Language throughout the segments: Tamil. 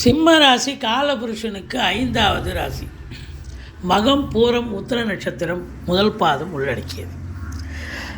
சிம்ம ராசி காலபுருஷனுக்கு ஐந்தாவது ராசி. மகம் பூரம் உத்திர நட்சத்திரம் முதல் பாதம் உள்ளடக்கியது.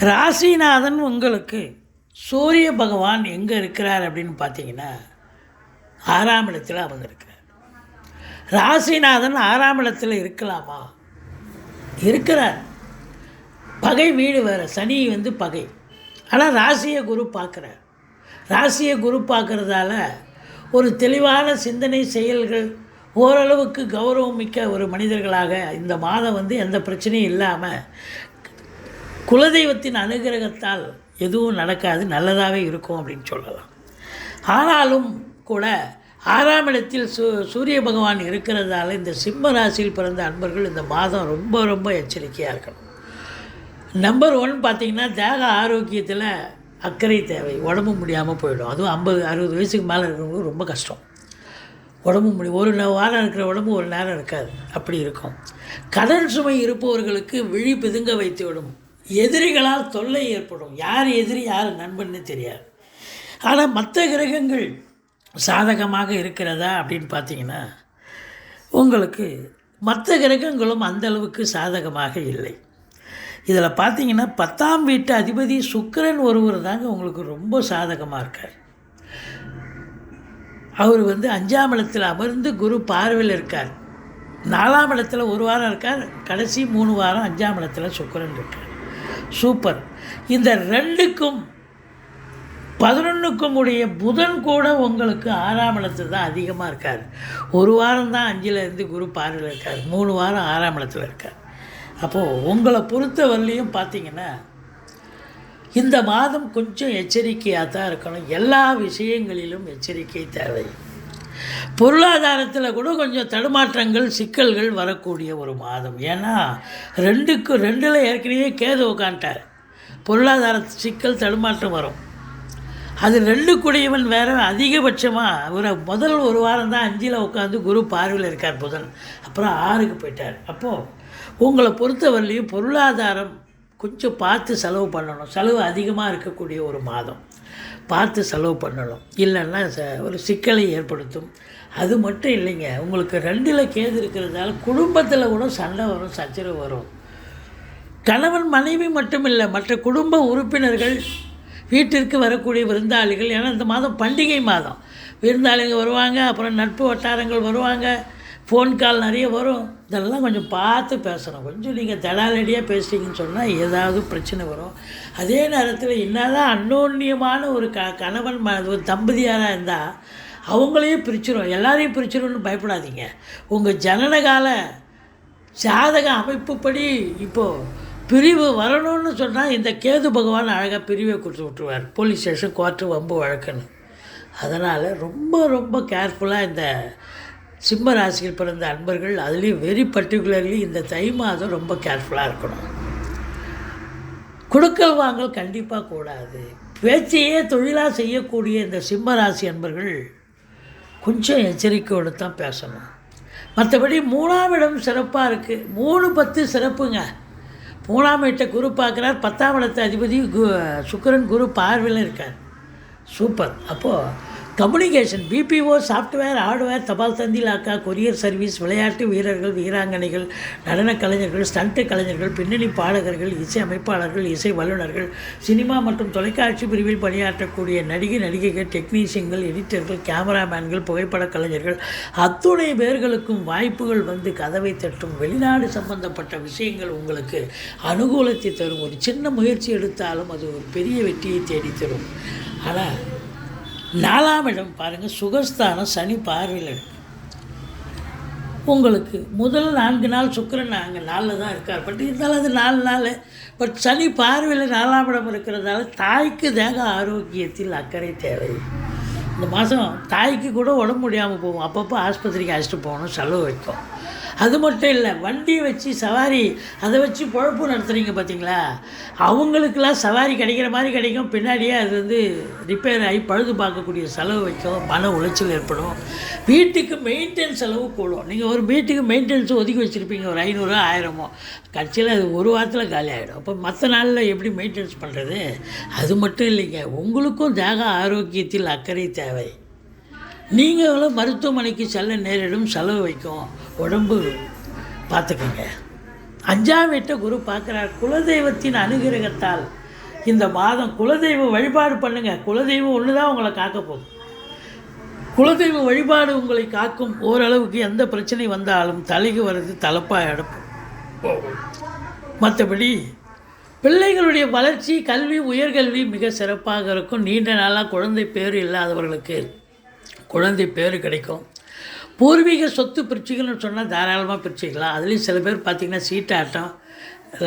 ராசிநாதன் உங்களுக்கு சூரிய பகவான் எங்கே இருக்கிறார் அப்படின்னு பார்த்தீங்கன்னா ஆறாம் இடத்துல அமர்ந்திருக்கிறார். ராசிநாதன் ஆறாம் இடத்தில் இருக்கலாமா? இருக்கிறார். பகை வீடு வேறு சனி வந்து பகை. ஆனால் ராசியை குரு பார்க்குறார். ராசியை குரு பார்க்குறதால ஒரு தெளிவான சிந்தனை செயல்கள் ஓரளவுக்கு கௌரவம் மிக்க ஒரு மனிதர்களாக இந்த மாதம் வந்து எந்த பிரச்சனையும் இல்லாமல் குலதெய்வத்தின் அனுகிரகத்தால் எதுவும் நடக்காது நல்லதாகவே இருக்கும் அப்படின்னு சொல்லலாம். ஆனாலும் கூட ஆறாம் இடத்தில் சூ சூரிய பகவான் இருக்கிறதால இந்த சிம்ம ராசியில் பிறந்த அன்பர்கள் இந்த மாதம் ரொம்ப ரொம்ப எச்சரிக்கையாக இருக்கணும். நம்பர் ஒன் பார்த்திங்கன்னா தேக ஆரோக்கியத்தில் அக்கறை தேவை. உடம்பு முடியாமல் போயிடும். அதுவும் ஐம்பது அறுபது வயசுக்கு மேலே இருக்கிறவங்க ரொம்ப கஷ்டம். உடம்பு முடி ஒரு வாரம் இருக்கிற உடம்பு ஒரு நேரம் இருக்காது. அப்படி இருக்கும். கடன் சுமை இருப்பவர்களுக்கு விழி பிதுங்க வைத்து விடும். எதிரிகளால் தொல்லை ஏற்படும். யார் எதிரி யார் நண்பன்னு தெரியாது. ஆனால் மற்ற கிரகங்கள் சாதகமாக இருக்கிறதா அப்படின்னு பார்த்தீங்கன்னா உங்களுக்கு மற்ற கிரகங்களும் அந்த அளவுக்கு சாதகமாக இல்லை. இதில் பார்த்தீங்கன்னா பத்தாம் வீட்டு அதிபதி சுக்கரன் ஒருவர் தாங்க உங்களுக்கு ரொம்ப சாதகமாக இருக்கார். அவர் வந்து அஞ்சாம் இடத்தில் அமர்ந்து குரு பார்வையில் இருக்கார். நாலாம் இடத்துல ஒரு வாரம் இருக்கார் கடைசி மூணு வாரம் அஞ்சாம் இடத்துல சுக்கரன் இருக்கார். சூப்பர் இந்த ரெண்டுக்கும் பதினொன்றுக்கும் உடைய புதன் கூட உங்களுக்கு ஆறாம் இடத்துல தான் அதிகமாக இருக்கார். ஒரு வாரம் தான் அஞ்சில் இருந்து குரு பார்வையில் இருக்கார் மூணு வாரம் ஆறாம் இடத்துல இருக்கார். அப்போது உங்களை பொறுத்த வரலையும் பார்த்தீங்கன்னா இந்த மாதம் கொஞ்சம் எச்சரிக்கையாக தான் இருக்கணும். எல்லா விஷயங்களிலும் எச்சரிக்கை தேவை. பொருளாதாரத்தில் கூட கொஞ்சம் தடுமாற்றங்கள் சிக்கல்கள் வரக்கூடிய ஒரு மாதம். ஏன்னா ரெண்டுக்கு ரெண்டில் ஏற்கனவே கேது உட்காந்துட்டார் பொருளாதார சிக்கல் தடுமாற்றம் வரும். அது ரெண்டு கூடியவன் வேற அதிகபட்சமாக ஒரு முதல் ஒரு வாரம் தான் அஞ்சில் உட்காந்து குரு பார்வையில் இருக்கார் புதன். அப்புறம் ஆறுக்கு போயிட்டார். அப்போது உங்களை பொறுத்தவரையிலையும் பொருளாதாரம் கொஞ்சம் பார்த்து செலவு பண்ணணும். செலவு அதிகமாக இருக்கக்கூடிய ஒரு மாதம். பார்த்து செலவு பண்ணணும். இல்லைன்னா ச- ஒரு சிக்கலை ஏற்படுத்தும். அது மட்டும் இல்லைங்க. உங்களுக்கு ரெண்டில் கேது இருக்கிறதால குடும்பத்தில் கூட சண்டை வரும் சச்சரவு வரும். கணவன் மனைவி மட்டும் இல்லை மற்ற குடும்ப உறுப்பினர்கள் வீட்டிற்கு வரக்கூடிய விருந்தாளிகள் ஏன்னா இந்த மாதம் பண்டிகை மாதம். விருந்தாளிங்க வருவாங்க அப்புறம் நட்பு வட்டாரங்கள் வருவாங்க ஃபோன் கால் நிறைய வரும். இதெல்லாம் கொஞ்சம் பார்த்து பேசணும். கொஞ்சம் நீங்கள் தடாலடியாக பேசுகிறீங்கன்னு சொன்னால் ஏதாவது பிரச்சனை வரும். அதே நேரத்தில் என்னதான் அன்னோன்யமான ஒரு க கணவன் ம ஒரு தம்பதியாராக இருந்தால் அவங்களையும் பிரிச்சிடும் எல்லாரையும் பிரிச்சிடும்னு பயப்படாதீங்க. உங்கள் ஜனனகால ஜாதக அமைப்புப்படி இப்போது பிரிவு வரணும்னு சொன்னால் இந்த கேது பகவான் அழகாக பிரிவை கொடுத்து விட்டுருவார். போலீஸ் ஸ்டேஷன் கோர்ட்டு வம்பு வழக்குன்னு. அதனால் ரொம்ப ரொம்ப கேர்ஃபுல்லாக இந்த சிம்ம ராசியில் பிறந்த அன்பர்கள் அதுலேயும் வெரி பர்டிகுலர்லி இந்த தை மாதம் ரொம்ப கேர்ஃபுல்லாக இருக்கணும். கொடுக்கல் வாங்கல் கண்டிப்பாக கூடாது. பேச்சையே தொழிலாக செய்யக்கூடிய இந்த சிம்ம ராசி அன்பர்கள் கொஞ்சம் எச்சரிக்கையோடு தான் பேசணும். மற்றபடி மூணாம் இடம் சிறப்பாக இருக்குது மூணு பத்து சிறப்புங்க. மூணாம் இடத்தை குரு பார்க்குறார் பத்தாம் இடத்து அதிபதி கு சுக்கிரன் குரு பார்வையில் இருக்கார். சூப்பர். அப்போது கம்யூனிகேஷன் பிபிஓ சாஃப்ட்வேர் ஹார்ட்வேர் தபால் தந்தி லாக்கா கொரியர் சர்வீஸ் விளையாட்டு வீரர்கள் வீராங்கனைகள் நடனக் கலைஞர்கள் ஸ்டண்ட் கலைஞர்கள் பின்னணி பாடகர்கள் இசை அமைப்பாளர்கள் இசை வல்லுநர்கள் சினிமா மற்றும் தொலைக்காட்சி பிரிவில் பணியாற்றக்கூடிய நடிகை நடிகைகள் டெக்னீஷியன்கள் எடிட்டர்கள் கேமராமேன்கள் புகைப்படக் கலைஞர்கள் அத்துணை பேர்களுக்கும் வாய்ப்புகள் வந்து கதவை தட்டும். வெளிநாடு சம்பந்தப்பட்ட விஷயங்கள் உங்களுக்கு அனுகூலத்தை தரும். ஒரு சின்ன முயற்சி எடுத்தாலும் அது ஒரு பெரிய வெற்றியை தேடித்தரும். ஆனால் நாலாம் இடம் பாருங்கள் சுகஸ்தானம் சனி பார்வையில் உங்களுக்கு முதல் நான்கு நாள் சுக்கரன் அங்கே நாளில் தான் இருக்கார். பட் இருந்தாலும் அது நாலு நாள். பட் சனி பார்வையில் நாலாம் இடம் இருக்கிறதால தாய்க்கு தேக ஆரோக்கியத்தில் அக்கறை தேவை. இந்த மாதம் தாய்க்கு கூட உடம்பு முடியாமல் போகும். அப்பப்போ ஆஸ்பத்திரிக்கு அழைச்சிட்டு போகணும் செலவு வைக்கும். அது மட்டும் இல்லை வண்டியை வச்சு சவாரி அதை வச்சு பொழப்பு நடத்துகிறீங்க பார்த்தீங்களா அவங்களுக்கெல்லாம் சவாரி கிடைக்கிற மாதிரி கிடைக்கும். பின்னாடியே அது வந்து ரிப்பேர் ஆகி பழுது பார்க்கக்கூடிய செலவு வைக்கும். மன உளைச்சல் ஏற்படும். வீட்டுக்கு மெயின்டெனன்ஸ் செலவு கூடும். நீங்கள் ஒரு வீட்டுக்கு மெயின்டெனன்ஸ் ஒதுக்கி வச்சுருப்பீங்க. ஒரு ஐநூறு ஆயிரமோ. கடைசியில் அது ஒரு வாரத்தில் காலி ஆகிடும் அப்போ மற்ற நாளில் எப்படி மெயின்டெனன்ஸ் பண்ணுறது அது மட்டும் இல்லைங்க. உங்களுக்கும் தேக ஆரோக்கியத்தில் அக்கறை தேவை. நீங்களும் மருத்துவமனைக்கு செல்ல நேரிடும் செலவு வைக்கும்? உடம்பு பார்த்துக்கோங்க. அஞ்சாம் வீட்டை குரு பார்க்குறார். குலதெய்வத்தின் அனுகிரகத்தால் இந்த மாதம் குலதெய்வ வழிபாடு பண்ணுங்கள் குலதெய்வம் ஒன்று தான் உங்களை காக்க போகும் குலதெய்வ வழிபாடு உங்களை காக்கும் ஓரளவுக்கு எந்த பிரச்சனை வந்தாலும் தலைக்கு வர்றது தலப்பாக எடுப்போம் மற்றபடி பிள்ளைகளுடைய வளர்ச்சி கல்வி உயர்கல்வி மிக சிறப்பாக இருக்கும். நீண்ட நாளாக குழந்தை பேர் இல்லாதவர்களுக்கு குழந்தை பேர் கிடைக்கும். பூர்வீக சொத்து பிரிச்சுக்கணும்னு சொன்னால் தாராளமாக பிரிச்சுக்கலாம். அதுலேயும் சில பேர் பார்த்திங்கன்னா சீட்டாட்டம்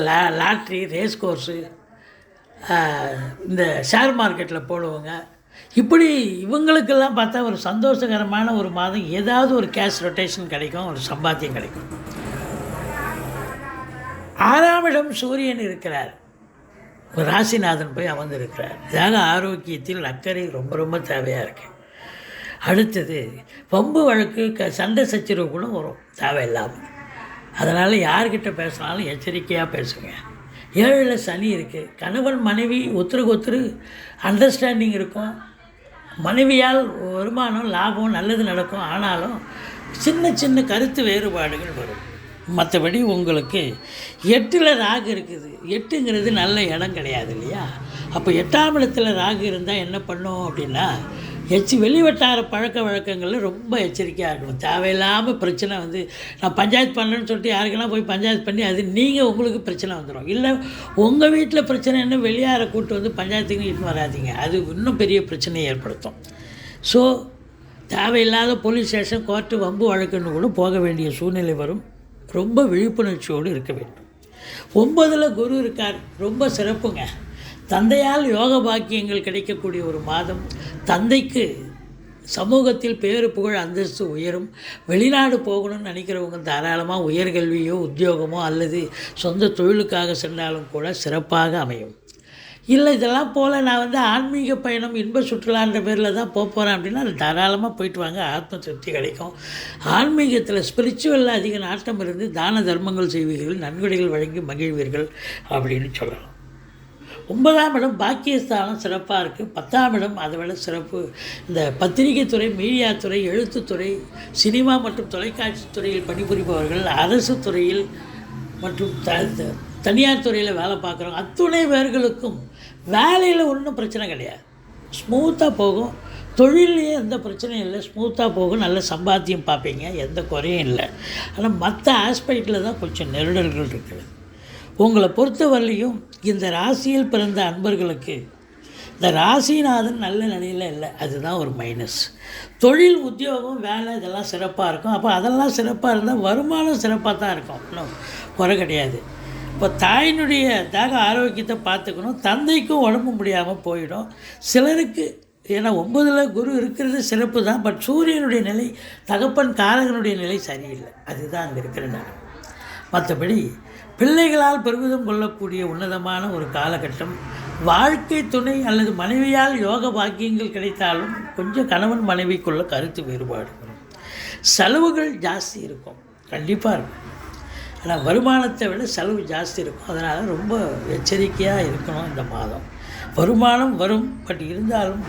லா லாட்ரி ரேஸ் கோர்ஸு இந்த ஷேர் மார்க்கெட்டில் போடுவாங்க. இப்படி இவங்களுக்கெல்லாம் பார்த்தா ஒரு சந்தோஷகரமான ஒரு மாதம். ஏதாவது ஒரு கேஷ் ரொட்டேஷன் கிடைக்கும் ஒரு சம்பாத்தியம் கிடைக்கும். ஆறாம் இடம் சூரியன் இருக்கிறார். ராசிநாதன் போய் அமர்ந்திருக்கிறார். இதாக ஆரோக்கியத்தில் அக்கறை ரொம்ப ரொம்ப தேவையாக இருக்குது அடுத்தது பம்பு வழக்கு க சண்டை சச்சரவு கூட வரும். தேவையில்லாமல் அதனால் யார்கிட்ட பேசினாலும் எச்சரிக்கையாக பேசுங்க. ஏழில் சனி இருக்குது கணவன் மனைவி ஒருத்தருக்கு ஒருத்தர் அண்டர்ஸ்டாண்டிங் இருக்கும். மனைவியால் வருமானம் லாபம் நல்லது நடக்கும். ஆனாலும் சின்ன சின்ன கருத்து வேறுபாடுகள் வரும். மற்றபடி உங்களுக்கு எட்டில் ராகு இருக்குது. எட்டுங்கிறது நல்ல இடம் கிடையாது இல்லையா? அப்போ எட்டாம் இடத்துல ராகு இருந்தால் என்ன பண்ணும் அப்படின்னா எச்சு வெளிவட்டார பழக்க வழக்கங்களில் ரொம்ப எச்சரிக்கையாக இருக்கணும். தேவையில்லாமல் பிரச்சனை வந்து நான் பஞ்சாயத்து பண்ணேன்னு சொல்லிட்டு யாருக்கெல்லாம் போய் பஞ்சாயத்து பண்ணி அது நீங்கள் உங்களுக்கு பிரச்சனை வந்துடும் இல்லை உங்கள் வீட்டில் பிரச்சனைன்னு வெளியார கூட்டு வந்து பஞ்சாயத்துக்கு இட்டு வராதீங்க. அது இன்னும் பெரிய பிரச்சனையை ஏற்படுத்தும். ஸோ தேவையில்லாத போலீஸ் ஸ்டேஷன் கோர்ட்டு வம்பு வழக்குன்னு கூட போக வேண்டிய சூழ்நிலை வரும். ரொம்ப விழிப்புணர்ச்சியோடு இருக்க வேண்டும். ஒன்பதில் குரு இருக்கார். ரொம்ப சிறப்புங்க. தந்தையால் யோக பாக்கியங்கள் கிடைக்கக்கூடிய ஒரு மாதம். தந்தைக்கு சமூகத்தில் பேரு புகழ் அந்தஸ்து உயரும். வெளிநாடு போகணும்னு நினைக்கிறவங்க தாராளமாக உயர்கல்வியோ உத்தியோகமோ அல்லது சொந்த தொழிலுக்காக சென்றாலும் கூட சிறப்பாக அமையும். இல்லை இதெல்லாம் போல் நான் வந்து ஆன்மீக பயணம் இன்ப சுற்றுலான்ற பேரில் தான் போக போகிறேன் அப்படின்னா அது தாராளமாக போயிட்டு வாங்க. ஆத்ம திருப்தி கிடைக்கும். ஆன்மீகத்தில் ஸ்பிரிச்சுவலில் அதிக நாட்டம் இருந்து தான தர்மங்கள் செய்வீர்கள் நன்கொடைகள் வழங்கி மகிழ்வீர்கள் அப்படின்னு சொல்லலாம். ஒன்பதாம் இடம் பாக்கியஸ்தானம் சிறப்பாக இருக்குது பத்தாம் இடம் அதை விட சிறப்பு. இந்த பத்திரிகை துறை மீடியா துறை எழுத்துத்துறை சினிமா மற்றும் தொலைக்காட்சி துறையில் பணிபுரிபவர்கள் அரசு துறையில் மற்றும் த த- தனியார் துறையில் வேலை பார்க்குறவங்க அத்துணை பேர்களுக்கும் வேலையில் ஒன்றும் பிரச்சனை கிடையாது. ஸ்மூத்தாக போகும். தொழிலே எந்த பிரச்சனையும் இல்லை. ஸ்மூத்தாக போகும். நல்ல சம்பாத்தியம் பார்ப்பீங்க. எந்த குறையும் இல்லை. ஆனால் மற்ற ஆஸ்பெக்டில் தான் கொஞ்சம் நெருடல்கள் இருக்குது. உங்களை பொறுத்தவரையிலையும் இந்த ராசியில் பிறந்த அன்பர்களுக்கு இந்த ராசிநாதன் நல்ல நிலையில் இல்லை. அதுதான் ஒரு மைனஸ் தொழில் உத்தியோகம் வேலை இதெல்லாம் சிறப்பாக இருக்கும். அப்போ அதெல்லாம் சிறப்பாக இருந்தால் வருமானம் சிறப்பாக தான் இருக்கும். இன்னும் குறை கிடையாது. இப்போ தாயினுடைய தக ஆரோக்கியத்தை பார்த்துக்கணும். தந்தைக்கும் உடம்பு முடியாமல் போயிடும். சிலருக்கு ஏன்னா ஒம்பதில் குரு இருக்கிறது சிறப்பு தான். பட் சூரியனுடைய நிலை தகப்பன் காரகனுடைய நிலை சரியில்லை. அதுதான் அங்கே இருக்கிற நிலை. மற்றபடி பிள்ளைகளால் பெருமிதம் கொள்ளக்கூடிய உன்னதமான ஒரு காலகட்டம். வாழ்க்கை துணை அல்லது மனைவியால் யோக பாக்கியங்கள் கிடைத்தாலும் கொஞ்சம் கணவன் மனைவிக்குள்ள கருத்து வேறுபாடு செலவுகள் ஜாஸ்தி இருக்கும். கண்டிப்பாக இருக்கும். ஆனால் வருமானத்தை விட செலவு ஜாஸ்தி இருக்கும். அதனால் ரொம்ப எச்சரிக்கையாக இருக்கணும் இந்த மாதம். வருமானம் வரும் பட் இருந்தாலும்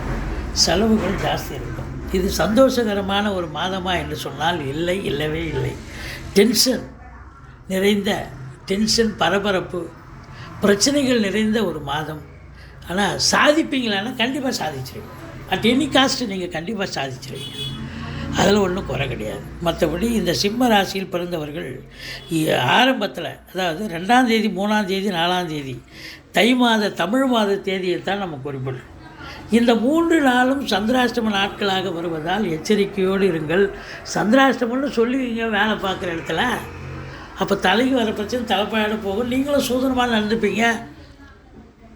செலவுகள் ஜாஸ்தி இருக்கும். இது சந்தோஷகரமான ஒரு மாதமா என்று சொன்னால் இல்லை இல்லவே இல்லை. டென்ஷன் நிறைந்த டென்ஷன் பரபரப்பு பிரச்சனைகள் நிறைந்த ஒரு மாதம். ஆனால் சாதிப்பீங்களான்னா கண்டிப்பாக சாதிச்சிருவீங்க. அட் எனி காஸ்ட் நீங்கள் கண்டிப்பாக சாதிச்சிருவீங்க. அதில் ஒன்றும் குறை கிடையாது. மற்றபடி இந்த சிம்ம ராசியில் பிறந்தவர்கள் ஆரம்பத்தில் அதாவது ரெண்டாம் தேதி மூணாம் தேதி நாலாம் தேதி தை மாத தமிழ் மாத தேதியை தான் நம்ம குறிப்பிடுறோம் இந்த மூன்று நாளும் சந்திராஷ்டம நாட்களாக வருவதால் எச்சரிக்கையோடு இருங்கள். சந்திராஷ்டமம்னு சொல்லுவீங்க வேலை பார்க்குற இடத்துல. அப்போ தலைக்கு வர பிரச்சனை தலைப்பாயிட போகும். நீங்களும் சூதனமாக நடந்துப்பீங்க.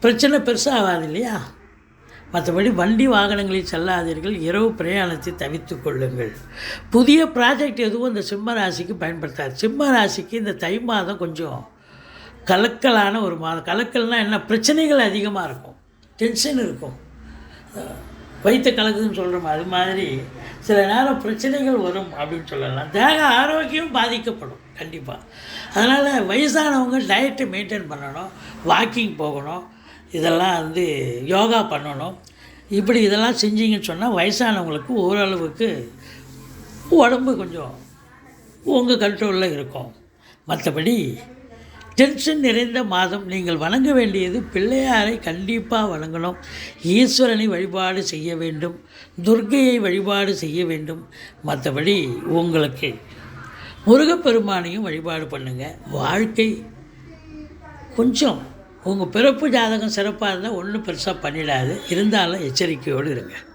பிரச்சனை பெருசாக ஆகாது இல்லையா? மற்றபடி வண்டி வாகனங்களில் செல்லாதீர்கள். இரவு பிரயாணத்தை தவித்து கொள்ளுங்கள். புதிய ப்ராஜெக்ட் எதுவும் இந்த சிம்ம ராசிக்கு பயன்படுத்தாது. சிம்ம ராசிக்கு இந்த தை மாதம் கொஞ்சம் கலக்கலான ஒரு மாதம். கலக்கல்னால் என்ன? பிரச்சனைகள் அதிகமாக இருக்கும். டென்ஷன் இருக்கும். வைத்த கலக்குதுன்னு சொல்கிறோம் அது மாதிரி சில நேரம் பிரச்சனைகள் வரும் அப்படின்னு சொல்லலாம். தேக ஆரோக்கியம் பாதிக்கப்படும் கண்டிப்பாக அதனால் வயசானவங்க டயட்டை மெயின்டைன் பண்ணணும் வாக்கிங் போகணும் இதெல்லாம் வந்து யோகா பண்ணணும். இப்படி இதெல்லாம் செஞ்சீங்கன்னு சொன்னால் வயசானவங்களுக்கு ஓரளவுக்கு உடம்பு கொஞ்சம் உங்கள் கண்ட்ரோலில் இருக்கும். மற்றபடி டென்ஷன் நிறைந்த மாதம் நீங்கள் வணங்க வேண்டியது பிள்ளையாரை கண்டிப்பாக வணங்கணும். ஈஸ்வரனை வழிபாடு செய்ய வேண்டும். துர்க்கையை வழிபாடு செய்ய வேண்டும். மற்றபடி உங்களுக்கு முருகப்பெருமானையும் வழிபாடு பண்ணுங்கள் வாழ்க்கை கொஞ்சம் உங்கள் பிறப்பு ஜாதகம் சிறப்பாக இருந்தால் ஒன்றும் பெருசாக பண்ணிடாது. இருந்தாலும் எச்சரிக்கையோடு இருங்க.